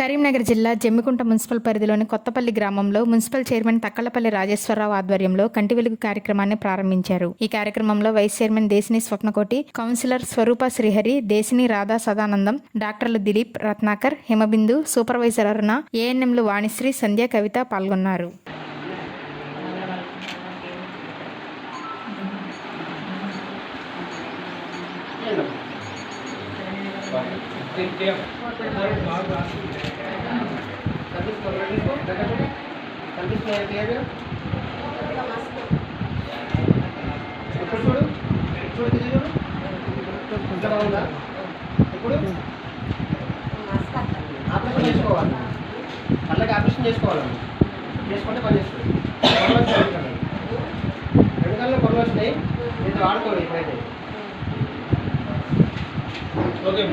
కరీంనగర్ జిల్లా జమ్మికుంట మున్సిపల్ పరిధిలోని కొత్తపల్లి గ్రామంలో మున్సిపల్ చైర్మన్ తక్కలపల్లి రాజేశ్వరరావు ఆధ్వర్యంలో కంటి వెలుగు కార్యక్రమాన్ని ప్రారంభించారు. ఈ కార్యక్రమంలో vice chairman Desini Swapnakoti councillor Swarupa Srihari Desini Radha Sadanandam డాక్టర్లు దిలీప్ రత్నాకర్ హిమబిందు సూపర్వైజర్ అరుణ ఏఎన్ఎంలు వాణిశ్రీ సంధ్య కవిత పాల్గొన్నారు. ఇప్పుడు చూడు చూడు చూడు బాగుందా ఇప్పుడు ఆపరేషన్ చేసుకోవాలి కళ్ళకి ఆపరేషన్ చేసుకోవాలి చేసుకుంటే పని చేస్తుంది రెండు కళ్ళు. రెండు కొరలు వస్తాయి ఇది వాడుకోవాలి ఇప్పుడైతే ओके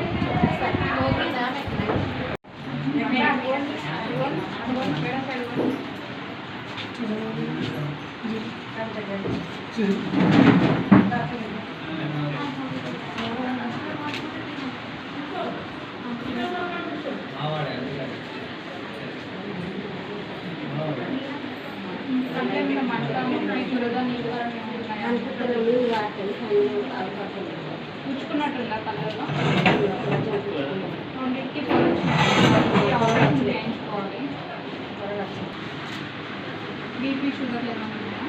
Thank you. పుచ్చుకున్నట్టుందా కళ్ళలో రెండింటికి పొల్యూషన్ ఆపరేషన్ చేయించుకోవాలి బీపీ షుగర్ ఏమైనా ఉన్నాయా?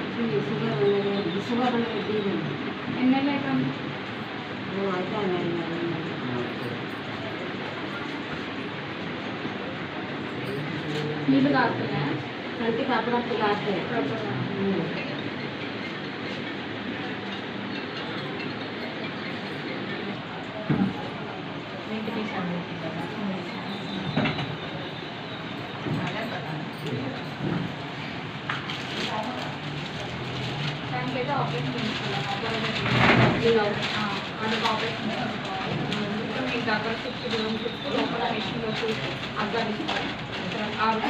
ఎన్ని నెలలు అవుతుంది నీళ్ళు కాస్తున్నాయా కంటికి అప్పుడప్పుడు కాస్తాయి దానికైతే ఆపరేషన్ చేయించుకోవాలి అందుకు ఆపరేషన్ చేయించుకోవాలి ఇంకా మీకు దగ్గర చుట్టూ దూరం చుట్టూ లోపల మెషిన్లో చూసి అద్దాలు ఇస్తారు ఆరు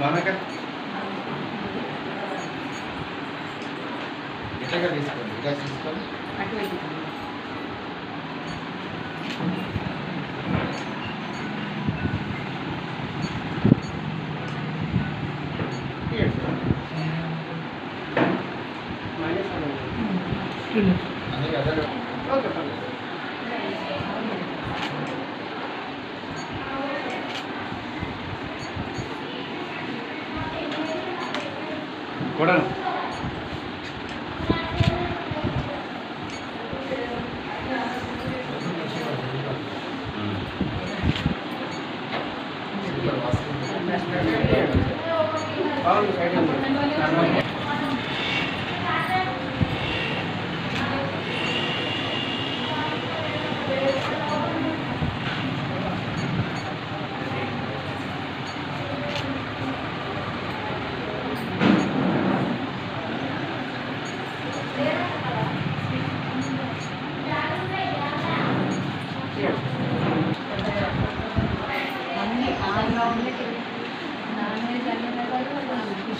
బాగా ఎట్లా తీసుకోండి ఇంకా తీసుకోండి మైనస్ అందుకే అదే ఓకే పర్లేదు కూడా কারণ সাইডে আছে